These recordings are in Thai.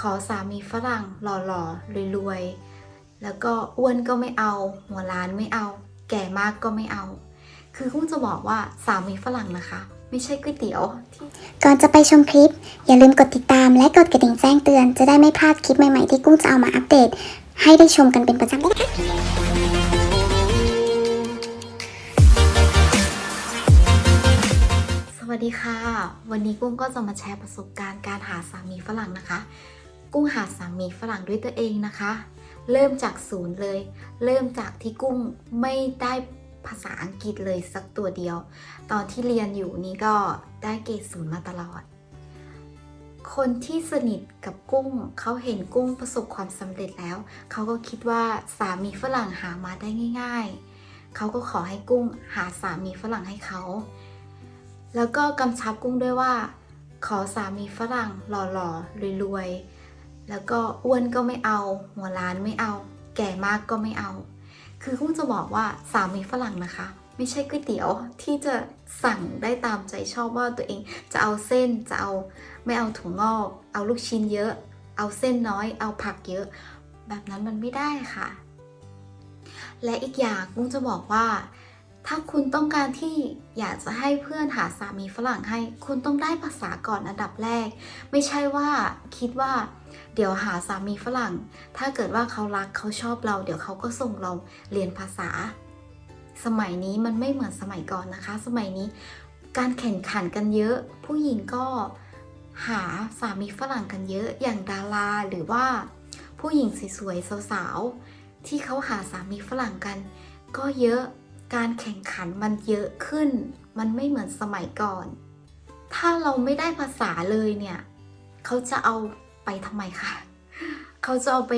ขอสามีฝรั่งหล่อๆรวยๆ แล้วก็อ้วนก็ไม่เอา หัวล้านไม่เอา แก่มากก็ไม่เอา คือกุ้งจะบอกว่าสามีฝรั่งนะคะ ไม่ใช่ก๋วยเตี๋ยวที่ก่อนจะไปชมคลิป อย่าลืมกดติดตามและกดกระดิ่งแจ้งเตือน จะได้ไม่พลาดคลิปใหม่ๆที่กุ้งจะเอามาอัปเดต ให้ได้ชมกันเป็นประจำด้วยนะคะสวัสดีค่ะ วันนี้กุ้งก็จะมาแชร์ประสบการณ์การหาสามีฝรั่งนะคะ กุ้งหาสามีฝรั่งด้วยตัวเองนะคะ เริ่มจากศูนย์เลย เริ่มจากที่กุ้งไม่ได้ภาษาอังกฤษเลยสักตัวเดียว ตอนที่เรียนอยู่นี่ก็ได้เกรดศูนย์มาตลอด คนที่สนิทกับกุ้งเขาเห็นกุ้งประสบความสำเร็จแล้ว เขาก็คิดว่าสามีฝรั่งหามาได้ง่าย ๆ เขาก็ขอให้กุ้งหาสามีฝรั่งให้เขา แล้วก็กำชับกุ้งด้วยว่า ขอสามีฝรั่งหล่อๆรวยๆ แล้วก็อ้วนก็ไม่เอา หัวล้านไม่เอา แก่มากก็ไม่เอา คือกุ้งจะบอกว่าสามีฝรั่งนะคะ ไม่ใช่ก๋วยเตี๋ยวที่จะสั่งได้ตามใจชอบว่าตัวเองจะเอาเส้นจะเอาไม่เอาถั่วงอก เอาลูกชิ้นเยอะ เอาเส้นน้อย เอาผักเยอะ แบบนั้นมันไม่ได้ค่ะ และอีกอย่างกุ้งจะบอกว่า ถ้าคุณต้องการที่อยากจะให้เพื่อนหาสามีฝรั่งให้ คุณต้องได้ภาษาก่อนอันดับแรก ไม่ใช่ว่าคิดว่า เดี๋ยวหาสามีฝรั่ง ถ้าเกิดว่าเขารักเขาชอบเรา เดี๋ยวเขาก็ส่งเราเรียนภาษา สมัยนี้มันไม่เหมือนสมัยก่อนนะคะ สมัยนี้การแข่งขันกันเยอะ ผู้หญิงก็หาสามีฝรั่งกันเยอะอย่างดาราหรือว่า ผู้หญิงสวยๆสาวๆที่เขาหาสามีฝรั่งกัน ก็เยอะ การแข่งขันมันเยอะขึ้น มันไม่เหมือนสมัยก่อน ถ้าเราไม่ได้ภาษาเลยเนี่ย เขาจะเอาไปทำไมคะ เขาจะเอาไป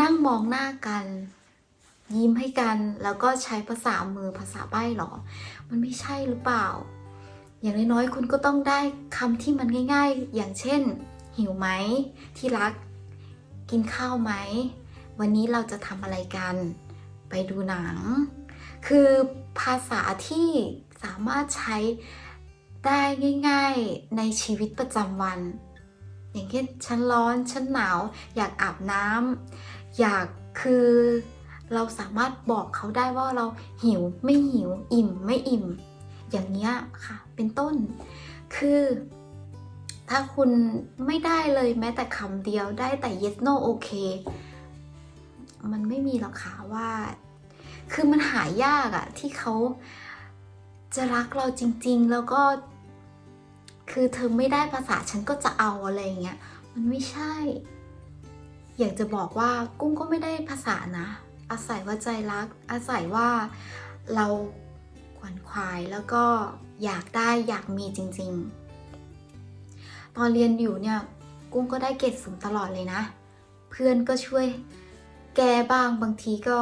นั่งมองหน้ากัน ยิ้มให้กันแล้วก็ใช้ภาษามือภาษาใบ้หรอ มันไม่ใช่หรือเปล่า อย่างน้อยๆคุณก็ต้องได้คำที่มันง่าย ๆ อย่างเช่น หิวไหม ที่รัก กินข้าวไหม วันนี้เราจะทำอะไรกัน ไปดูหนัง คือภาษาที่สามารถใช้ได้ง่าย ๆในชีวิตประจำวัน อย่างเช่นฉันร้อนฉันหนาว อยากอาบน้ำอยากคือเราสามารถบอกเขาได้ว่าเราหิวไม่หิว อิ่มไม่อิ่ม อย่างเนี้ยค่ะเป็นต้น คือ ถ้าคุณไม่ได้เลยแม้แต่คำเดียวได้แต่ yes no okay มันไม่มีหรอกค่ะว่า คือมันหายากอะที่เขาจะรักเราจริง ๆ แล้วก็ คือเธอไม่ได้ภาษาฉันก็จะเอาอะไรอย่างเงี้ย มันไม่ใช่ อยากจะบอกว่ากุ้งก็ไม่ได้ภาษานะ อาศัยว่าใจรัก อาศัยว่าเราขวนขวายแล้วก็อยากได้อยากมีจริง ๆ ตอนเรียนอยู่เนี่ยกุ้งก็ได้เกรดสูงตลอดเลยนะ เพื่อนก็ช่วยแก้บ้างบางทีก็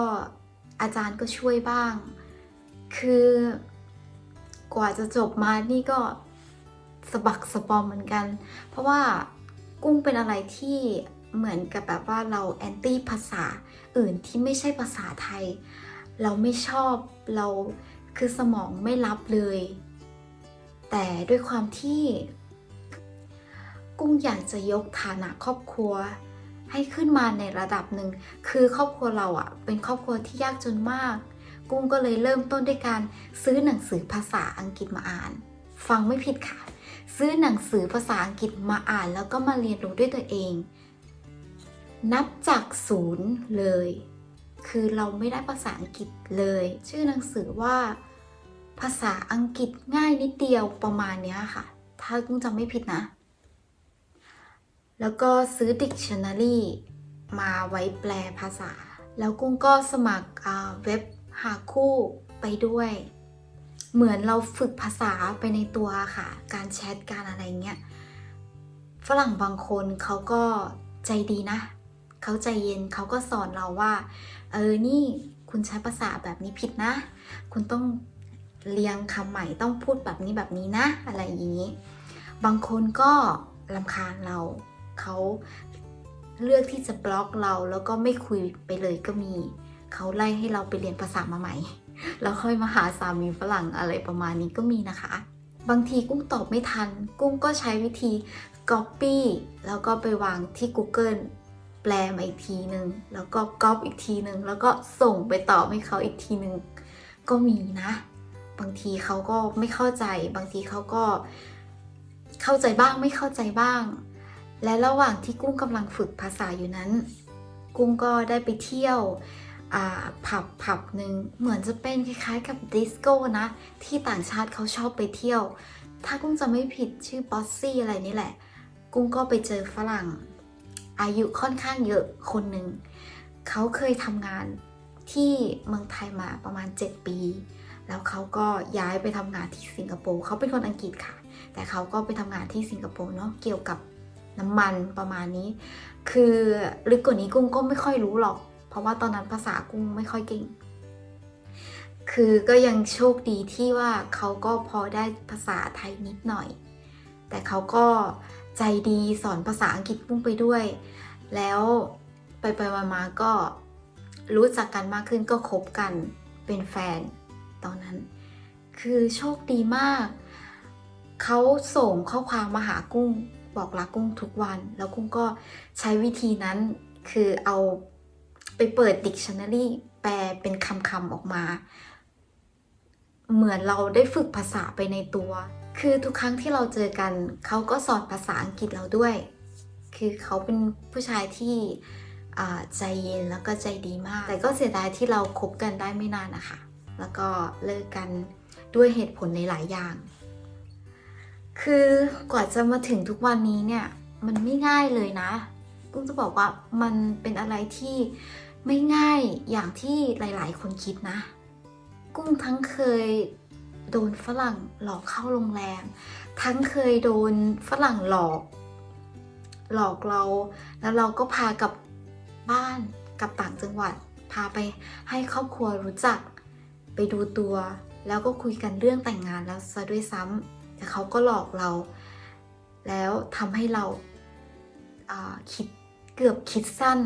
อาจารย์ก็ช่วยบ้าง คือกว่าจะจบมานี่ก็สะบักสะบอมเหมือนกัน เพราะว่ากุ้งเป็นอะไรที่เหมือนกับแบบว่าเราแอนตี้ภาษาอื่นที่ไม่ใช่ภาษาไทย เราไม่ชอบเราคือสมองไม่รับเลย แต่ด้วยความที่ กุ้งอยากจะยกฐานะครอบครัว ให้ขึ้นมาในระดับหนึ่ง คือครอบครัวเราอะ่ะเป็นครอบครัวที่ยากจนมาก กุ้งก็เลยเริ่มต้นด้วยการซื้อหนังสือภาษาอังกฤษมาอ่าน ฟังไม่ผิดค่ะ ซื้อหนังสือภาษาอังกฤษมาอ่านแล้วก็มาเรียนรู้ด้วยตัวเอง นับจากศูนย์เลย คือเราไม่ได้ภาษาอังกฤษเลย ชื่อหนังสือว่า ภาษาอังกฤษง่ายนิดเดียวประมาณนี้ค่ะ ถ้ากุ้งจำไม่ผิดนะ แล้วก็ซื้อ dictionary มาไว้แปลภาษา แล้วกุ้งก็สมัครเว็บหาคู่ไปด้วย เหมือนเราฝึกภาษาไปในตัวค่ะ การแชทการอะไรเงี้ย ฝรั่งบางคนเขาก็ใจดีนะ เขาใจเย็นเขาก็สอนเราว่า เออ นี่คุณใช้ภาษาแบบนี้ผิดนะ คุณต้องเรียงคำใหม่ต้องพูดแบบนี้แบบนี้นะ อะไรอย่างนี้ บางคนก็ลำคาญเรา เขาเลือกที่จะบล็อกเราแล้วก็ไม่คุยไปเลยก็มี เขาไล่ให้เราไปเรียนภาษามาใหม่ แล้วค่อยมาหาสามีฝรั่งอะไรประมาณนี้ก็มีนะคะ บางทีกุ้งตอบไม่ทัน กุ้งก็ใช้วิธี Copy แล้วก็ไปวางที่ Google แปลมาอีกทีหนึ่งแล้วก็ก๊อปอีกทีหนึ่งแล้วก็ส่งไปตอบให้เขาอีกทีหนึ่งก็มีนะ บางทีเขาก็ไม่เข้าใจ บางทีเขาก็เข้าใจบ้างไม่เข้าใจบ้าง และระหว่างที่กุ้งกำลังฝึกภาษาอยู่นั้น กุ้งก็ได้ไปเที่ยวผับผับหนึ่งเหมือนจะเป็นคล้ายๆกับดิสโก้นะ ที่ต่างชาติเขาชอบไปเที่ยว ถ้ากุ้งจะไม่ผิดชื่อบอสซี่อะไรนี่แหละ กุ้งก็ไปเจอฝรั่ง อายุค่อนข้างเยอะคนหนึ่ง เขาเคยทำงานที่เมืองไทยมาประมาณ 7 ปี แล้วเขาก็ย้ายไปทำงานที่สิงคโปร์เขาเป็นคนอังกฤษค่ะ แต่เขาก็ไปทำงานที่สิงคโปร์เนาะเกี่ยวกับ น้ำมันประมาณนี้ คือลึกกว่านี้กุ้งก็ไม่ค่อยรู้หรอก เพราะว่าตอนนั้นภาษากุ้งไม่ค่อยเก่ง คือก็ยังโชคดีที่ว่าเขาก็พอได้ภาษาไทยนิดหน่อย แต่เขาก็ใจดีสอนภาษาอังกฤษกุ้งไปด้วย แล้วไปไปมามาๆก็รู้จักกันมากขึ้นก็คบกันเป็นแฟนตอนนั้น คือโชคดีมาก เขาส่งข้อความมาหากุ้ง บอกรักกุ้งทุกวัน แล้วกุ้งก็ใช้วิธีนั้นคือเอาไปเปิด dictionary แปลเป็นคำๆออกมา เหมือนเราได้ฝึกภาษาไปในตัว คือทุกครั้งที่เราเจอกัน เขาก็สอนภาษาอังกฤษเราด้วย คือเขาเป็นผู้ชายที่ใจเย็นแล้วก็ใจดีมาก แต่ก็เสียดายที่เราคบกันได้ไม่นานนะคะ แล้วก็เลิกกันด้วยเหตุผลในหลายอย่าง คือกว่าจะมาถึงทุกวันนี้เนี่ย มันไม่ง่ายเลยนะกุ้งจะบอกว่ามันเป็นอะไรที่ไม่ง่ายอย่างที่หลาย ๆ คนคิดนะ กุ้งทั้งเคยโดนฝรั่งหลอกเข้าโรงแรม ทั้งเคยโดนฝรั่งหลอก หลอกเรา แล้วเราก็พากลับบ้านกลับต่างจังหวัด พาไปให้ครอบครัวรู้จัก ไปดูตัว แล้วก็คุยกันเรื่องแต่งงานแล้วซะด้วยซ้ำ แต่เขาก็หลอกเรา แล้วทำให้เราคิดเกือบคิดสั้น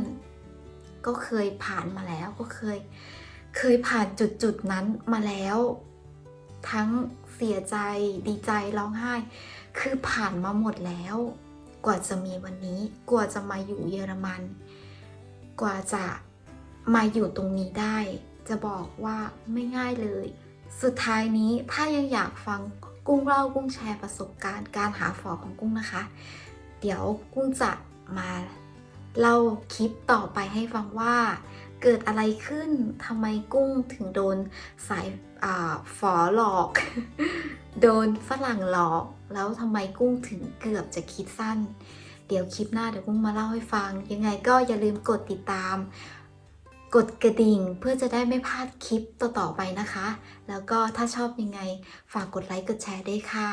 ก็เคยผ่านมาแล้วก็เคยเคยผ่านจุดจุดนั้นมาแล้ว ทั้งเสียใจดีใจร้องไห้ คือผ่านมาหมดแล้ว กว่าจะมีวันนี้กว่าจะมาอยู่เยอรมัน กว่าจะมาอยู่ตรงนี้ได้ จะบอกว่าไม่ง่ายเลย สุดท้ายนี้ถ้ายังอยากฟัง กุ้งเล่ากุ้งแชร์ประสบการณ์การหาฝอของกุ้งนะคะ เดี๋ยวกุ้งจะมาเล่าคลิปต่อไปให้ฟังว่าเกิดอะไรขึ้นทำไมกุ้งถึงโดนสายอ่าฝอหลอก โดนฝรั่งหลอก แล้วทำไมกุ้งถึงเกือบจะคิดสั้น เดี๋ยวคลิปหน้าเดี๋ยวกุ้งมาเล่าให้ฟัง ยังไงก็อย่าลืมกดติดตาม กดกระดิ่งเพื่อจะได้ไม่พลาดคลิปต่อๆไปนะคะ แล้วก็ถ้าชอบยังไงฝากกดไลค์กดแชร์ด้วยค่ะ